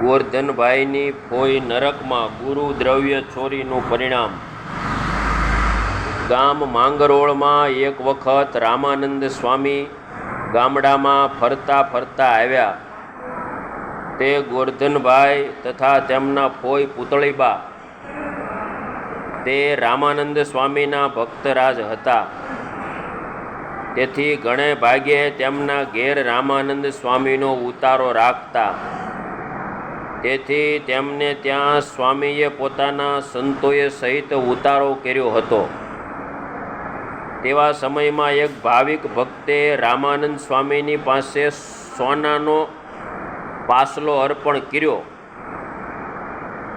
ગોરધનભાઈની ફોઈ નરકમાં ગુરુ દ્રવ્ય ચોરીનું પરિણામ. ગામ માંગરોળમાં એક વખત રામાનંદ સ્વામી ગામડામાં ફરતા ફરતા આવ્યા. તે ગોરધનભાઈ તથા તેમના ફોઈ પુતળીબા. તે રામાનંદ સ્વામીના ભક્તરાજ હતા. તેથી ઘણે ભાગે તેમના ઘેર રામાનંદ સ્વામીનો ઉતારો રાખતા તેથી તેમને ત્યાં સ્વામીએ પોતાના સંતોએ સહિત ઉતારો કર્યો હતો. તેવા સમયમાં એક ભાવિક ભક્તે રામાનંદ સ્વામીની પાસે સોનાનો પાસલો અર્પણ કર્યો.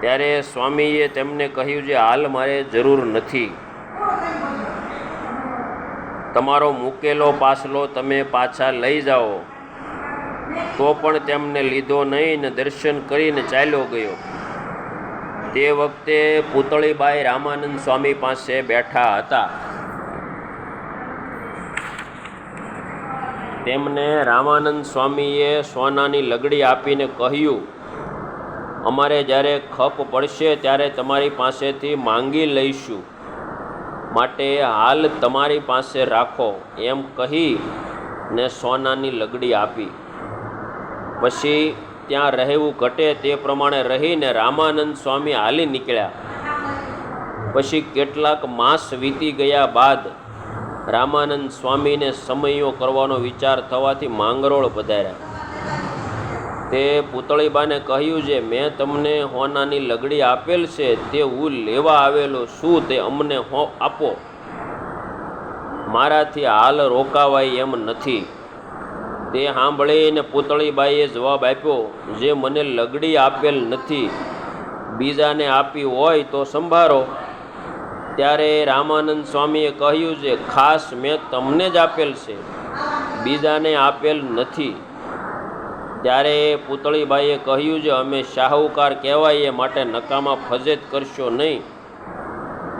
ત્યારે સ્વામીએ તેમને કહ્યું જે હાલ મારે જરૂર નથી. તમારો મૂકેલો પાસલો તમે પાછા લઈ જાઓ. તો પણ તેમને લીધો નહીં ને દર્શન કરીને ચાલ્યો ગયો. તે વખતે પુતળીબાઈ રામાનંદ સ્વામી પાસે બેઠા હતા. તેમને રામાનંદ સ્વામીએ સોનાની લગડી આપીને કહ્યું, અમારે જ્યારે ખપ પડશે ત્યારે તમારી પાસેથી માંગી લઈશું. માટે હાલ તમારી પાસે રાખો. એમ કહી ને સોનાની લગડી આપી. પછી ત્યાં રહેવું ઘટે તે પ્રમાણે રહીને રામાનંદ સ્વામી હાલી નીકળ્યા. પછી કેટલાક માસ વીતી ગયા બાદ રામાનંદ સ્વામીને સમયો કરવાનો વિચાર થવાથી માંગરોળ પધાર્યા. તે પુતળીબાને કહ્યું છે મેં તમને હોનાની લગડી આપેલ છે, તે હું લેવા આવેલો શું તે અમને હો આપો. મારાથી હાલ રોકાવાય એમ નથી. તે સાંભળીને પુતળીબાઈએ જવાબ આપ્યો, જે મને લગડી આપેલ નથી, બીજાને આપી હોય તો સંભાળો ત્યારે રામાનંદ સ્વામીએ કહ્યું છે, ખાસ મેં તમને જ આપેલ છે, બીજાને આપેલ નથી. ત્યારે પુતળીબાઈએ કહ્યું છે, અમે શાહુકાર કહેવાય એ માટે નકામા ફજેત કરશો નહીં,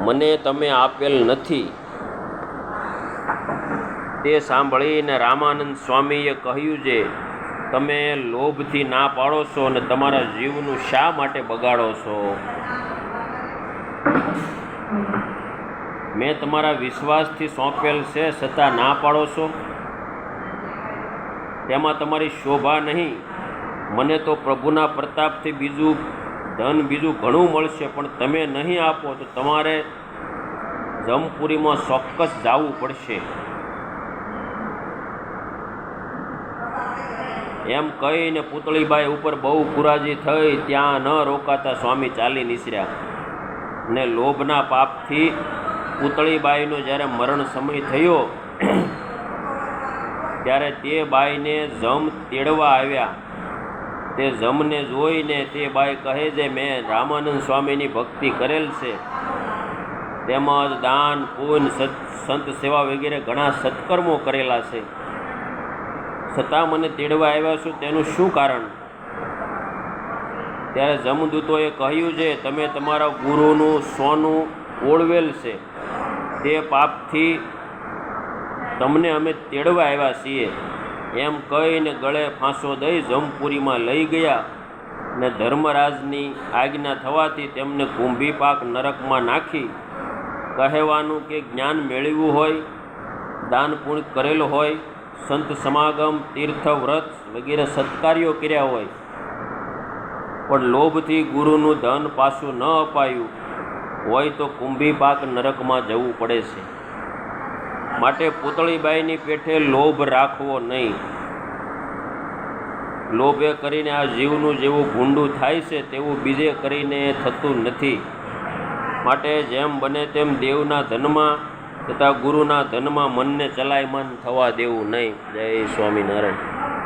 મને તમે આપેલ નથી. તે સાંભળીને રામાનંદ સ્વામીએ કહ્યું છે, તમે લોભથી ના પાડો છો અને તમારા જીવનું શા માટે બગાડો છો? મેં તમારા વિશ્વાસથી સોંપેલ છે છતાં ના પાડો છો? તેમાં તમારી શોભા નહીં. મને તો પ્રભુના પ્રતાપથી બીજું ધન બીજું ઘણું મળશે, પણ તમે નહીં આપો તો તમારે જમપુરીમાં ચોક્કસ જવું પડશે. એમ કહીને પુતળીબાઈ ઉપર બહુ કુરાજી થઈ ત્યાં ન રોકાતા સ્વામી ચાલી નીસર્યા. ને લોભના પાપથી પુતળીબાઈનો જ્યારે મરણ સમય થયો, ત્યારે તે બાઈને જમ તેડવા આવ્યા. તે જમને જોઈને તે બાઈ કહે છે, મેં રામાનંદ સ્વામીની ભક્તિ કરેલ છે. તેમજ દાન, પૂન, સત સેવા વગેરે ઘણા સત્કર્મો કરેલા છે. છતાં મને તેડવા આવ્યા છું, તેનું શું કારણ? ત્યારે જમદૂતોએ કહ્યું છે, તમે તમારા ગુરુનું સોનું ઓળવેલ છે. તે પાપથી તમને અમે તેડવા આવ્યા છીએ. એમ કહીને ગળે ફાંસો દઈ જમપુરીમાં લઈ ગયા ને ધર્મરાજની આજ્ઞા થવાથી તેમને કુંભી પાક નરકમાં નાખી. કહેવાનું કે જ્ઞાન મેળવ્યું હોય દાન પુણ્ય કરેલું હોય સંત સમાગમ તીર્થ વ્રત વગેરે સત્કાર્યો કર્યા હોય. પણ લોભથી ગુરુનું ધન પાછું ન અપાયું. હોય તો કુંભી પાક નરકમાં જવું પડે છે. માટે પુતળીબાઈની પેઠે લોભ રાખવો નહીં. લોભે કરીને આ જીવનું જેવું ભૂંડું થાય છે તેવું બીજે કરીને થતું નથી. માટે જેમ બને તેમ દેવના ધનમાં તથા ગુરુના ધનમાં મનને ચલાયમાન થવા દેવું નહીં. જય સ્વામિનારાયણ.